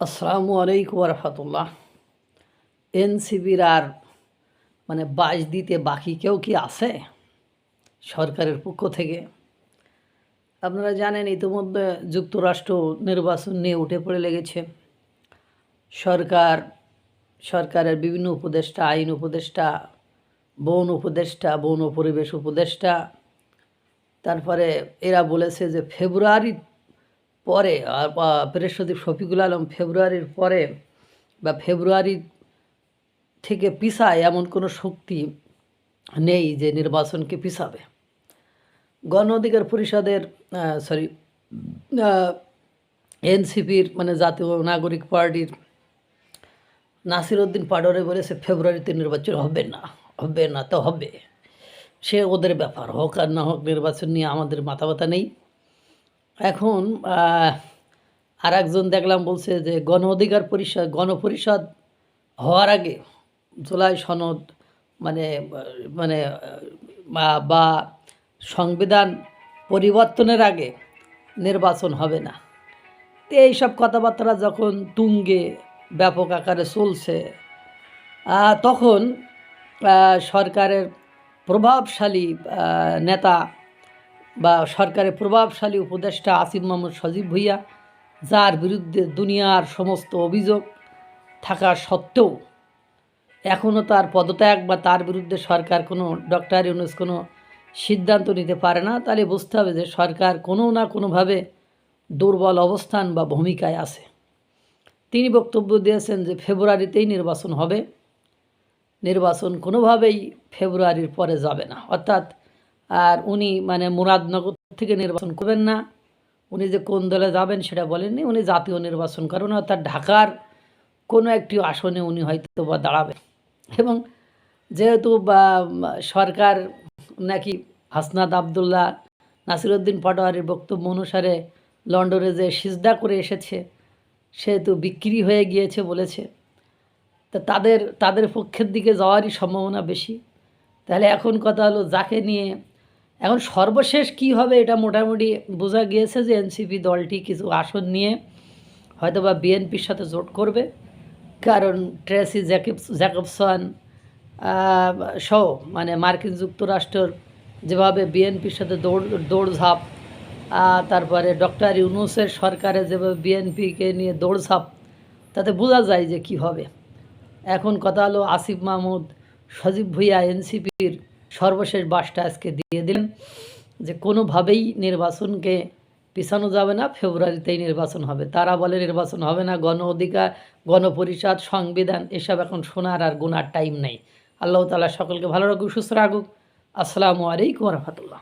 আসসালামু আলাইকুম রহমতুল্লাহ। এনসিবির আর মানে বাস দিতে বাকি কেউ কি আছে? সরকারের পক্ষ থেকে। আপনারা জানেন, ইতিমধ্যে যুক্তরাষ্ট্র নির্বাচন নিয়ে উঠে পড়ে লেগেছে। সরকার, সরকারের বিভিন্ন উপদেষ্টা, আইন উপদেষ্টা, বন উপদেষ্টা, বন পরিবেশ উপদেষ্টা, তারপরে এরা বলেছে যে ফেব্রুয়ারির পরে সচিব শফিকুল আলম ফেব্রুয়ারির পরে বা ফেব্রুয়ারি থেকে পিছায় এমন কোনো শক্তি নেই যে নির্বাচনকে পিছাবে। গণ অধিকার পরিষদের সরি এনসিপির মানে জাতীয় নাগরিক পার্টির নাসির উদ্দিন পাডরে বলেছে ফেব্রুয়ারিতে নির্বাচন হবে না হবে না তো হবে। সে ওদের ব্যাপার, হোক আর না হোক নির্বাচন নিয়ে আমাদের মাথা ব্যথা নেই। এখন আর একজন দেখলাম বলছে যে গণ অধিকার পরিষদ গণপরিষদ হওয়ার আগে জুলাই সনদ মানে মানে বা- সংবিধান পরিবর্তনের আগে নির্বাচন হবে না। তো এইসব কথাবার্তা যখন তুঙ্গে ব্যাপক আকারে চলছে তখন সরকারের প্রভাবশালী নেতা বা সরকারের প্রভাবশালী উপদেষ্টা আসিফ মোহাম্মদ সজীব ভুইয়া, যার বিরুদ্ধে দুনিয়ার সমস্ত অভিযোগ থাকা সত্ত্বেও এখনও তার পদত্যাগ বা তার বিরুদ্ধে সরকার কোনো, ডক্টর ইউনুস কোনো সিদ্ধান্ত নিতে পারে না, তাহলে বুঝতে হবে যে সরকার কোনো না কোনোভাবে দুর্বল অবস্থান বা ভূমিকায় আছে। তিনি বক্তব্য দিয়েছেন যে ফেব্রুয়ারিতেই নির্বাচন হবে। নির্বাচন কোনোভাবেই ফেব্রুয়ারির পরে যাবে না। অর্থাৎ আর উনি মানে মুরাদনগর থেকে নির্বাচন করবেন না। উনি যে কোন দলে যাবেন সেটা বলেননি। উনি জাতীয় নির্বাচন করবেন, অর্থাৎ ঢাকার কোনো একটি আসনে উনি হয়তো বা দাঁড়াবেন। এবং যেহেতু সরকার নাকি হাসনাত আবদুল্লাহ নাসিরুদ্দিন পাটোয়ারির বক্তব্য অনুসারে লন্ডনে যে সিজদা করে এসেছে, সেহেতু বিক্রি হয়ে গিয়েছে বলেছে। তা তাদের তাদের পক্ষের দিকে যাওয়ারই সম্ভাবনা বেশি। তাহলে এখন কথা হলো যাকে নিয়ে এখন সর্বশেষ কি হবে এটা মোটামুটি বোঝা গিয়েছে যে এনসিপি দলটি কিছু আসন নিয়ে হয়তো বা বিএনপির সাথে জোট করবে। কারণ ট্রেসি জ্যাকিব জ্যাকবসন সহ মানে মার্কিন যুক্তরাষ্ট্রের যেভাবে বিএনপির সাথে দৌড়, দৌড়ঝাঁপ তারপরে ডক্টর ইউনুসের সরকারে যেভাবে বিএনপিকে নিয়ে দৌড়ঝাঁপ, তাতে বোঝা যায় যে কি হবে। এখন কথা হলো আসিফ মাহমুদ, সজীব ভুইয়া এনসিপির সর্বশেষ বাসটা আজকে দিয়ে দিলেন যে কোনোভাবেই নির্বাচনকে পিছানো যাবে না, ফেব্রুয়ারিতেই নির্বাচন হবে। তারা বলে নির্বাচন হবে না, গণ অধিকার, গণপরিষদ, সংবিধান, এসব এখন শোনার আর গোনার টাইম নেই। আল্লাহ তালা সকলকে ভালো রাখুক, সুস্থ রাখুক। আসসালামু আলাইকুম রহমতুল্লাহ।